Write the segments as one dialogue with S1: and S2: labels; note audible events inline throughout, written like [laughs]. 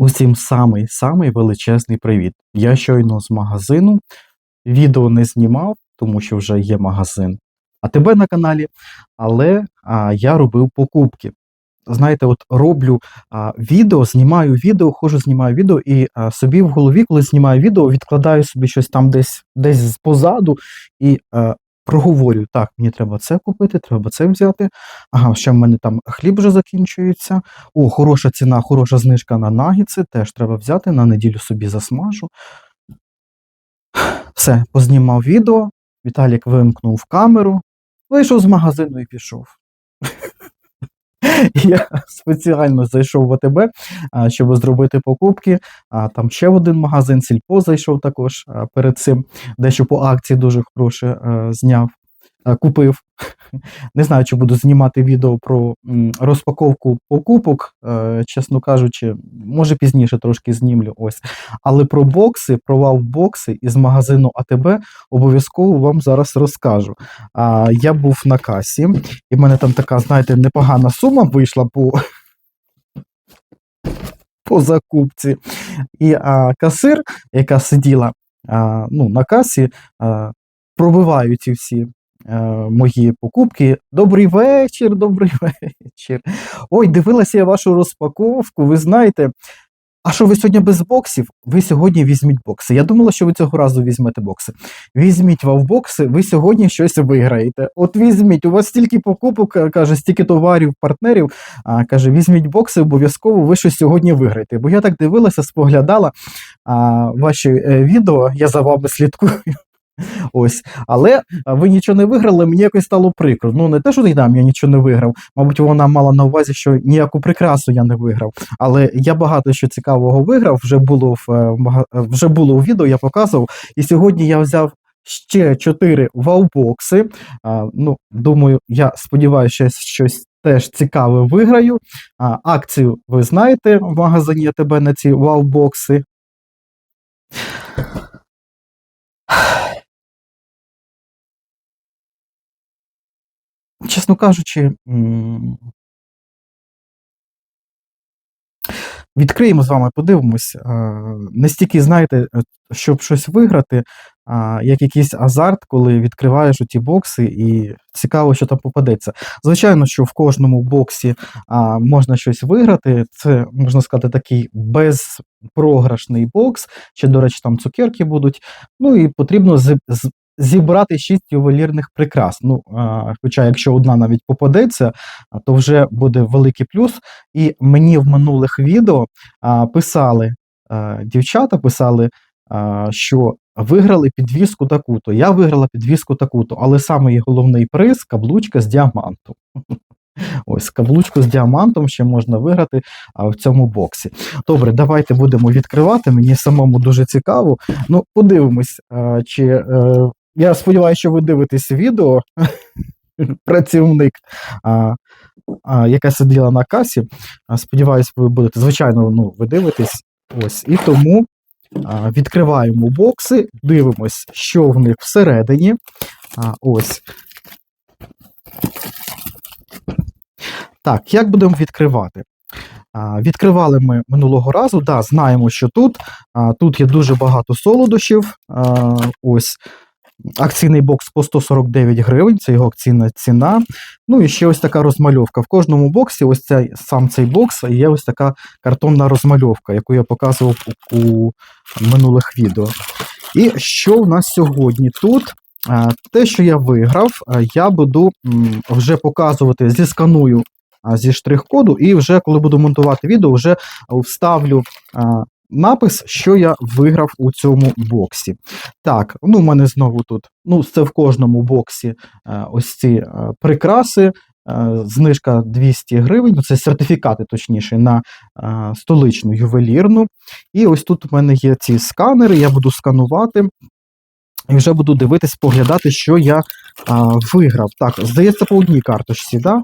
S1: Усім самий самий величезний привіт. Я щойно з магазину. Відео не знімав, тому що вже є магазин. А тебе на каналі. Але а, я робив покупки. Знаєте, от роблю а, відео, знімаю відео, ходжу, знімаю відео, і а, собі в голові, коли знімаю відео, відкладаю собі щось там десь десь позаду і а, проговорюю: так, мені треба це купити, треба це взяти. Ага, ще в мене там хліб вже закінчується. О, хороша ціна, хороша знижка на нагіци, теж треба взяти, на неділю собі засмажу. Все, познімав відео, Віталік вимкнув камеру, вийшов з магазину і пішов. [laughs] Я спеціально зайшов в АТБ, щоб зробити покупки. А там ще один магазин, Сільпо зайшов також перед цим, дещо по акції дуже хороше зняв, купив. Не знаю, чи буду знімати відео про розпаковку покупок, е, чесно кажучи, може пізніше трошки знімлю. Ось. Але про бокси, про вау-бокси із магазину АТБ обов'язково вам зараз розкажу. Я був на касі, і в мене там така, знаєте, непогана сума вийшла по, по закупці. І а, касир, яка сиділа а, ну, на касі, а, пробиваю ці всі е, мої покупки. Добрий вечір, добрий [laughs] вечір. Ой, дивилася я вашу розпаковку. Ви знаєте. А що ви сьогодні без боксів? Ви сьогодні візьміть бокси. Я думала, що ви цього разу візьмете бокси. Візьміть вавбокси, ви сьогодні щось виграєте. От візьміть, у вас стільки покупок, е, каже, стільки товарів, партнерів. А, каже, візьміть бокси, обов'язково ви щось сьогодні виграєте. Бо я так дивилася, споглядала а, ваші е, відео, я за вами слідкую. Ось, але ви нічого не виграли, мені якось стало прикро. Ну, не те, що там я нічого не виграв. Мабуть, вона мала на увазі, що ніяку прикрасу я не виграв. Але я багато що цікавого виграв. Вже було в е, вже було у відео, я показував. І сьогодні я взяв ще чотири ваубокси. А, ну, думаю, я сподіваюся, що щось теж цікаве виграю. А, акцію ви знаєте в магазині АТБ на ці ваубокси. Чесно кажучи, відкриємо з вами, подивимось. Не стільки, знаєте, щоб щось виграти, як якийсь азарт, коли відкриваєш оті бокси, і цікаво, що там попадеться. Звичайно, що в кожному боксі можна щось виграти. Це, можна сказати, такий безпрограшний бокс. Ще, до речі, там цукерки будуть. Ну і потрібно зібрати шість ювелірних прикрас. Ну, а, хоча, якщо одна навіть попадеться, то вже буде великий плюс. І мені в минулих відео а, писали а, дівчата, писали, а, що виграли підвіску таку-то. Я виграла підвіску таку-то, але самий головний приз каблучка з діамантом. [laughs] Ось каблучку з діамантом ще можна виграти а, в цьому боксі. Добре, давайте будемо відкривати. Мені самому дуже цікаво. Ну, подивимось, а, чи е, я сподіваюся, що ви дивитесь відео. [laughs] Працівник, а, а, яка сиділа на касі. Сподіваюсь, ви будете. Звичайно, ну, ви дивитесь. Ось. І тому а, відкриваємо бокси, дивимось, що в них всередині. А, ось. Так, як будемо відкривати? А, Відкривали ми минулого разу. Да, знаємо, що тут. А, Тут є дуже багато солодощів. А, Ось акційний бокс по 149 гривень, це його акційна ціна. Ну і ще ось така розмальовка. В кожному боксі, ось цей сам цей бокс, є ось така картонна розмальовка, яку я показував у, у минулих відео. І що в нас сьогодні тут? Те, що я виграв, я буду вже показувати, зісканую а, зі штрих-коду, і вже коли буду монтувати відео, вже вставлю напис, що я виграв у цьому боксі. Так, ну в мене знову тут. Ну, це в кожному боксі е, ось ці е, прикраси. е, Знижка 200 гривень, ну, це сертифікати, точніше, на столичну ювелірну. І ось тут у мене є ці сканери, я буду сканувати і вже буду дивитись, поглядати, що я а, виграв. Так, здається, по одній карточці, да?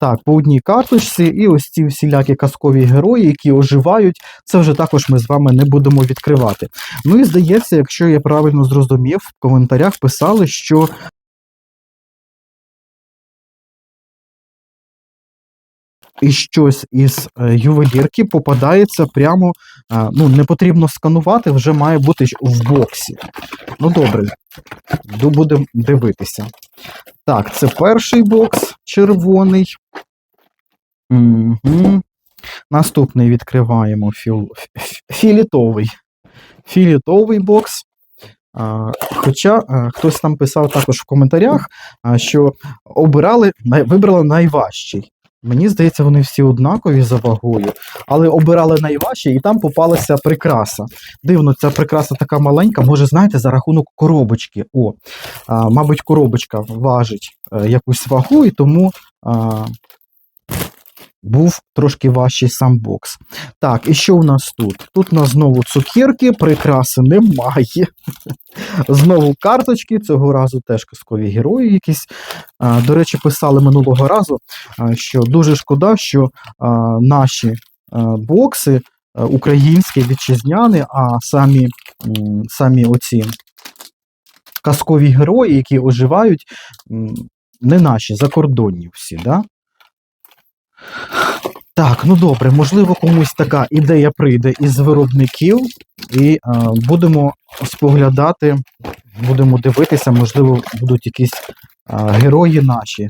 S1: Так, по одній карточці, і ось ці всілякі казкові герої, які оживають, це вже також ми з вами не будемо відкривати. Ну і здається, якщо я правильно зрозумів, в коментарях писали, що і щось із е, ювелірки попадається прямо, е, ну, не потрібно сканувати, вже має бути в боксі. Ну, добре, будемо дивитися. Так, це перший бокс червоний. Угу. Наступний відкриваємо філ... філітовий. Філітовий бокс. Хоча а, хтось там писав також в коментарях, що обирали, вибрали найважчий. Мені здається, вони всі однакові за вагою, але обирали найважчі, і там попалася прикраса. Дивно, ця прикраса така маленька, може, знаєте, за рахунок коробочки. О, а, мабуть, коробочка важить а, якусь вагу, і тому а, був трошки важчий сам бокс. Так, і що у нас тут? Тут у нас знову цукерки, прикраси немає. [laughs] Знову карточки, цього разу теж казкові герої якісь. До речі, писали минулого разу, що дуже шкода, що наші бокси українські, вітчизняні, а самі, самі оці казкові герої, які оживають, не наші, закордонні всі, да? Так, ну добре, можливо, комусь така ідея прийде із виробників, і е, будемо споглядати, будемо дивитися, можливо, будуть якісь е, герої наші.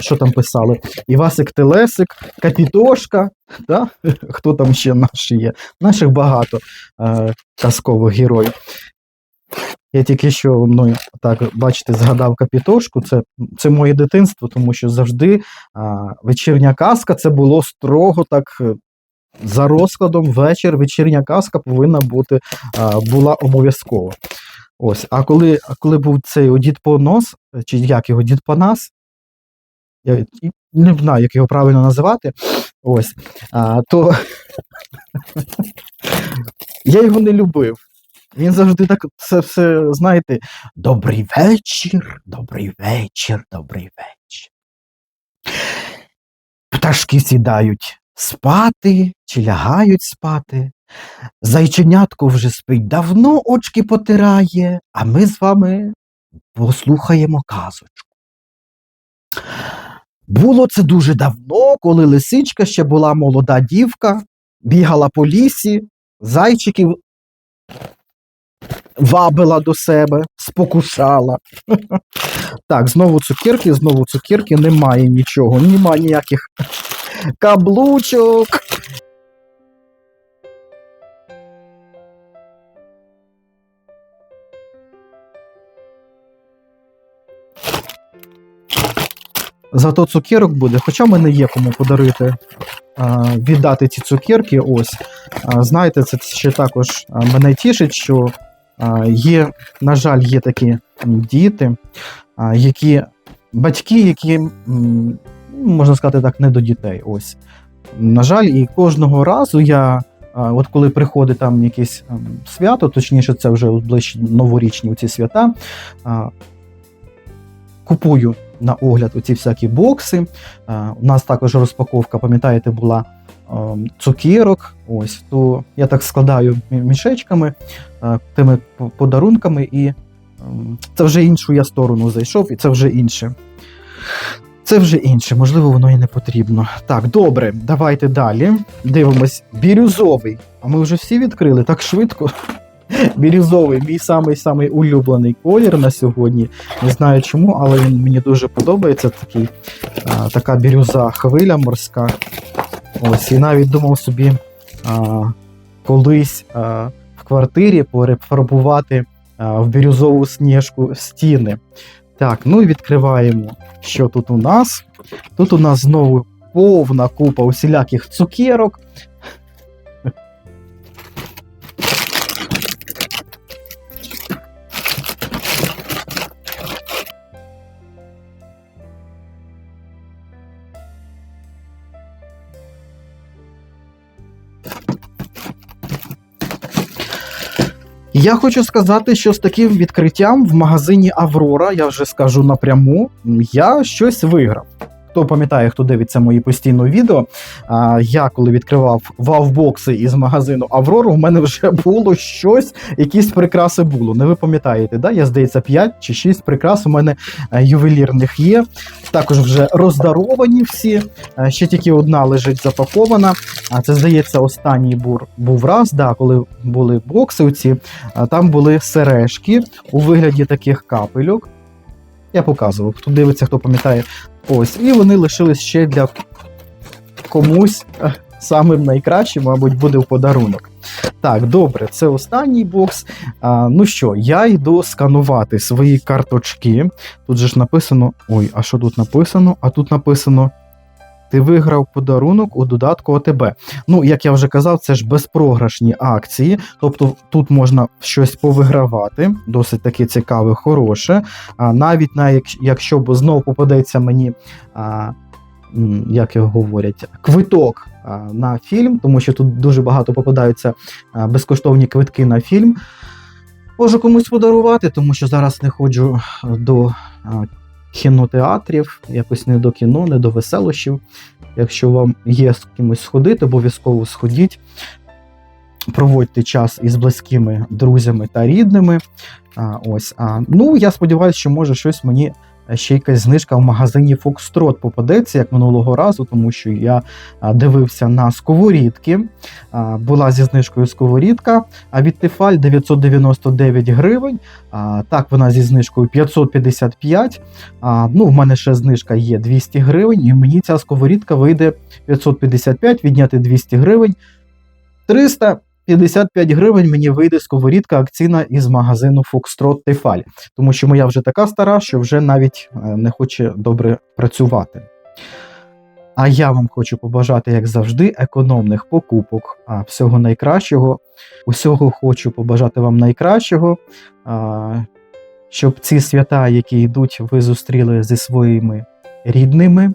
S1: Що там писали? Івасик Телесик, Капітошка, да? [laughs] хто там ще наші є? Наших багато е, казкових героїв. Я тільки що ну, так, бачите, згадав Капітошку. Це, це моє дитинство, тому що завжди а, вечірня казка це було строго так. е, За розкладом вечір вечірня казка повинна бути а, була обов'язково. Ось, а коли, коли був цей дід Понос, чи як його дід Панас, я не знаю, як його правильно називати. Ось, а, то [laughs] я його не любив. Він завжди так це все, знаєте, добрий вечір, добрий вечір, добрий вечір. Пташки сідають спати чи лягають спати. Зайченятко вже спить давно очки потирає, а ми з вами послухаємо казочку. Було це дуже давно, коли лисичка ще була молода дівка, бігала по лісі, зайчиків вабила до себе, спокушала. [laughs] Так, знову цукерки, знову цукерки, немає нічого, немає ніяких [laughs] каблучок. Зато цукерок буде, хоча мене є кому подарити, віддати ці цукерки. Ось. Знаєте, це ще також мене тішить, що є, на жаль, є такі діти, які батьки, які, можна сказати так, не до дітей. Ось. На жаль, і кожного разу я, от коли приходить там якесь ем, свято, точніше, це вже ближче новорічні ці свята, купую на огляд оці всякі бокси. У нас також розпаковка, пам'ятаєте, була ем, цукерок. Ось, то я так складаю мішечками, е, тими подарунками, і ем, це вже іншу я сторону зайшов, і це вже інше. Це вже інше, можливо, воно і не потрібно. Так, добре, давайте далі. Дивимось. Бірюзовий. А ми вже всі відкрили так швидко. Бірюзовий, мій самий самий улюблений колір на сьогодні. Не знаю чому, але він мені дуже подобається. Такий, а, така бірюза хвиля морська. Ось, і навіть думав собі а, колись а, в квартирі перефарбувати в бірюзову сніжку стіни. Так, ну і відкриваємо, що тут у нас. Тут у нас знову повна купа усіляких цукерок. Я хочу сказати, що з таким відкриттям в магазині Аврора, я вже скажу напряму, я щось виграв. Хто пам'ятає, хто дивиться мої постійно відео, а, я коли відкривав вавбокси із магазину Аврору, у мене вже було щось, якісь прикраси було. Не ви пам'ятаєте, да? Я здається, 5 чи 6 прикрас у мене е, ювелірних є. Також вже роздаровані всі. Е, Ще тільки одна лежить запакована. А це здається, останній бур був раз, да, коли були бокси. Оці, там були сережки у вигляді таких капельок. Я показував, хто дивиться, хто пам'ятає. Ось, і вони лишились ще для комусь е, самим найкращим, мабуть, буде в подарунок. Так, добре, це останній бокс. А, ну що, я йду сканувати свої карточки. Тут же ж написано. Ой, а що тут написано? А тут написано. Ти виграв подарунок у додатку ОТБ. Ну, як я вже казав, це ж безпрограшні акції, тобто тут можна щось повигравати, досить таки цікаве, хороше. А навіть на якщо б знову попадеться мені, а, як його говорять, квиток на фільм, тому що тут дуже багато попадаються безкоштовні квитки на фільм. Можу комусь подарувати, тому що зараз не ходжу до кінотеатрів, якось не до кіно, не до веселощів. Якщо вам є з кимось сходити, обов'язково сходіть. Проводьте час із близькими друзями та рідними. А, ось, а, ну, я сподіваюся, що може щось мені ще якась знижка в магазині Фокстрот попадеться, як минулого разу, тому що я дивився на сковорідки. Була зі знижкою сковорідка, а від Тефаль 999 гривень. Так, вона зі знижкою 555. Ну, в мене ще знижка є 200 гривень, і мені ця сковорідка вийде 555, відняти 200 гривень. 355 гривень мені вийде сковорідка акційна із магазину Foxtrot Тефаль, тому що моя вже така стара, що вже навіть е, не хоче добре працювати. А я вам хочу побажати, як завжди, економних покупок, а всього найкращого. Усього хочу побажати вам найкращого, а, щоб ці свята, які йдуть, ви зустріли зі своїми рідними,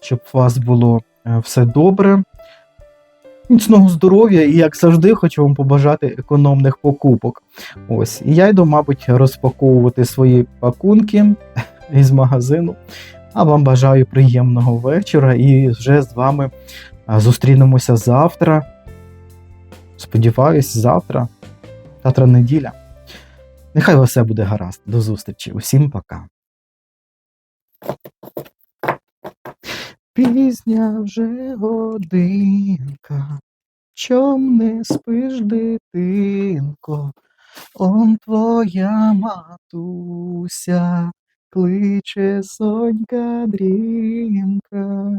S1: щоб у вас було е, все добре. Міцного здоров'я і, як завжди, хочу вам побажати економних покупок. Ось, і я йду, мабуть, розпаковувати свої пакунки [laughs] із магазину. А вам бажаю приємного вечора і вже з вами зустрінемося завтра. Сподіваюсь, завтра, завтра неділя. Нехай у все буде гаразд. До зустрічі. Усім пока. Пізня вже годинка, чом не спиш, дитинко, он твоя матуся, кличе сонька дрімка.